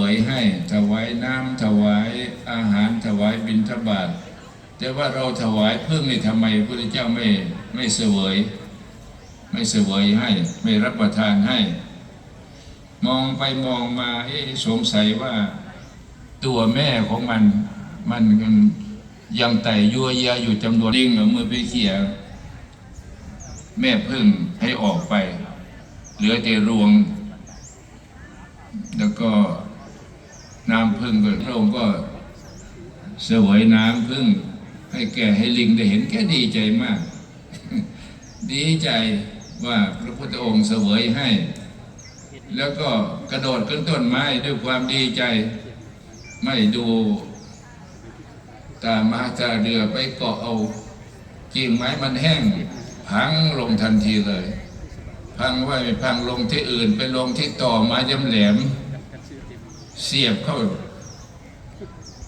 วยให้ถวายน้ำถวายอาหารถวายบิณฑบาตแต่ว่าเราถวายเพิ่มนี่ทำไมพระพุทธเจ้าไม่ไม่เสวย ไม่เสวยให้ ไม่รับประทานให้ มองไปมองมาเอ๊สงสัยว่าตัวแม่ของมันมันยังไต่ยัวเยียอยู่จำนวนลิงเอามือไปเขี่ยแม่พึ่งให้ออกไป เหลือแต่รวง แล้วก็ พึ่งพระองค์ก็เสวยน้ำพึ่งให้แก่ให้ลิงได้เห็นแค่ดีใจมาก ดีใจว่าพระพุทธองค์เสวยให้ แล้วก็กระโดดขึ้นต้นไม้ด้วยความดีใจ ไม่ดูตามาตาเรือไปเกาะเอากิ่งไม้มันแห้งพังลงทันทีเลย พังไว้พังลงที่อื่นไปลงที่ต่อไม้ยำแหลม เสียบเข้า